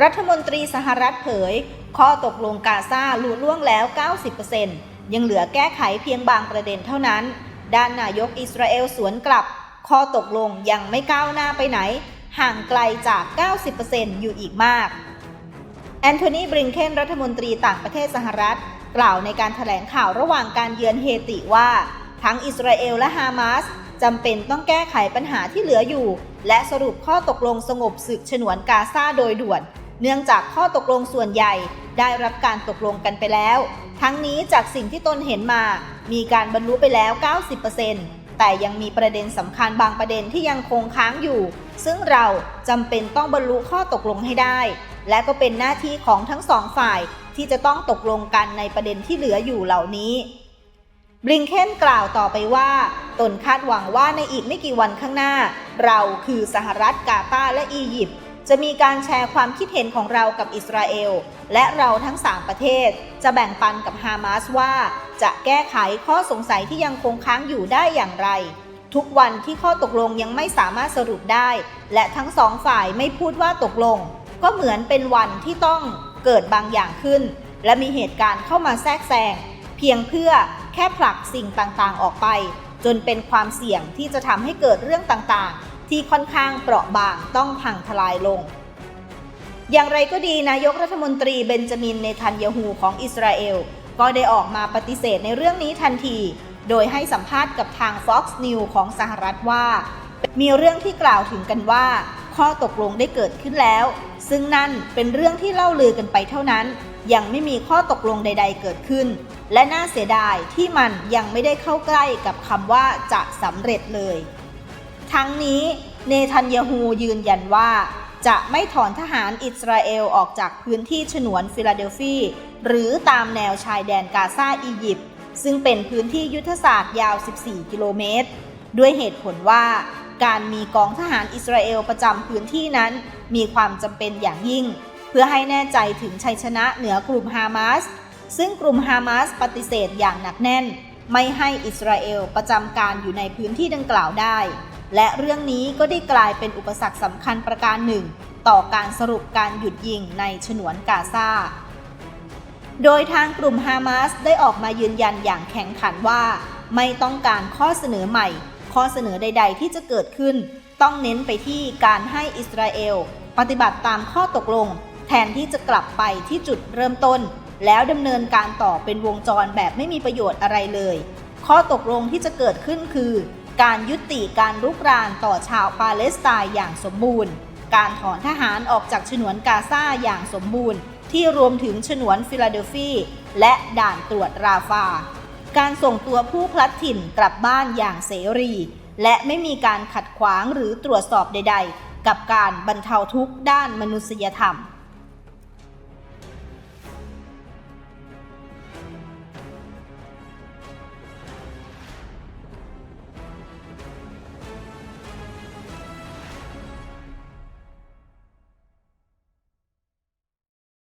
รัฐมนตรีสหรัฐเผย ข้อตกลงกาซาลุล่วงแล้ว 90%ยังเหลือแก้ไขเพียงบางประเด็นเท่านั้น ด้านนายกอิสราเอลสวนกลับ ข้อตกลงยังไม่ก้าวหน้าไปไหน ห่างไกลจาก 90%อยู่อีกมาก แอนโทนีบริงเคนรัฐมนตรีต่างประเทศสหรัฐ กล่าวในการถแถลงข่าวระหว่างการเยือนเฮติว่า ทั้งอิสราเอลและฮามาสจำเป็นต้องแก้ไขปัญหาที่เหลืออยู่ และสรุปข้อตกลงสงบศึกฉนวนกาซาโดยด่วน เนื่องจากข้อตกลงส่วนใหญ่ได้รับการตกลงกันไปแล้ว ทั้งนี้จากสิ่งที่ตนเห็นมา มีการบรรลุไปแล้ว 90%แต่ยังมีประเด็นสำคัญบางประเด็นที่ยังคงค้างอยู่ ซึ่งเราจำเป็นต้องบรรลุข้อตกลงให้ได้ และก็เป็นหน้าที่ของทั้งสองฝ่ายที่จะต้องตกลงกันในประเด็นที่เหลืออยู่เหล่านี้บลิงเคนกล่าวต่อไปว่า ตนคาดหวังว่าในอีกไม่กี่วันข้างหน้า เราคือสหรัฐกาตาร์และอียิปต์ จะมีการแชร์ความคิดเห็นของเรากับอิสราเอล และเราทั้ง 3 ประเทศ จะแบ่งปันกับฮามาสว่า จะแก้ไขข้อสงสัยที่ยังคงค้างอยู่ได้อย่างไร ทุกวันที่ข้อตกลงยังไม่สามารถสรุปได้ และทั้งสองฝ่ายไม่พูดว่าตกลง ก็เหมือนเป็นวันที่ต้องเกิดบางอย่างขึ้น และมีเหตุการณ์เข้ามาแทรกแซงเพียงเพื่อแค่ผลักสิ่งต่างๆออกไป จนเป็นความเสี่ยงที่จะทำให้เกิดเรื่องต่างๆ ที่ค่อนข้างเปราะบางต้องพังทลายลง อย่างไรก็ดีนายกรัฐมนตรีเบนจามินเนทันยาฮูของอิสราเอล ก็ได้ออกมาปฏิเสธในเรื่องนี้ทันที โดยให้สัมภาษณ์กับทาง Fox News ของสหรัฐว่า มีเรื่องที่กล่าวถึงกันว่า ข้อตกลงได้เกิดขึ้นแล้ว ซึ่งนั่นเป็นเรื่องที่เล่าลือกันไปเท่านั้น ยังไม่มีข้อตกลงใด ๆ เกิดขึ้น และน่าเสียดายที่มันยังไม่ได้เข้าใกล้กับคำว่าจะสำเร็จเลย ทั้งนี้เนทันยาฮูยืนยันว่า จะไม่ถอนทหารอิสราเอลออกจากพื้นที่ฉนวนฟิลาเดลฟีหรือตามแนวชายแดนกาซาอียิปต์ซึ่งเป็นพื้นที่ยุทธศาสตร์ยาว 14 กิโลเมตร ด้วยเหตุผลว่าการมีกองทหารอิสราเอลประจำพื้นที่นั้น มีความจำเป็นอย่างยิ่ง เพื่อให้แน่ใจถึงชัยชนะเหนือกลุ่มฮามาส ซึ่งกลุ่มฮามาสปฏิเสธอย่างหนักแน่น ไม่ให้อิสราเอลประจำการอยู่ในพื้นที่ดังกล่าวได้ และเรื่องนี้ก็ได้กลายเป็นอุปสรรคสำคัญประการหนึ่ง ต่อการสรุปการหยุดยิงในฉนวนกาซา โดยทางกลุ่มฮามาสได้ออกมายืนยันอย่างแข็งขันว่า ไม่ต้องการข้อเสนอใหม่ ข้อเสนอใด ๆ ที่จะเกิดขึ้น ต้องเน้นไปที่การให้อิสราเอล ปฏิบัติตามข้อตกลง แทนที่จะกลับไปที่จุดเริ่มต้น แล้วดำเนินการต่อเป็นวงจรแบบไม่มีประโยชน์อะไรเลย ข้อตกลงที่จะเกิดขึ้นคือ การยุติการรุกรานต่อชาวปาเลสไตน์อย่างสมบูรณ์ การถอนทหารออกจากฉนวนกาซาอย่างสมบูรณ์ ที่รวมถึงฉนวนฟิลาเดลฟีและด่านตรวจราฟา การส่งตัวผู้พลัดถิ่นกลับบ้านอย่างเสรี และไม่มีการขัดขวางหรือตรวจสอบใด ๆ กับการบรรเทาทุกข์ด้านมนุษยธรรม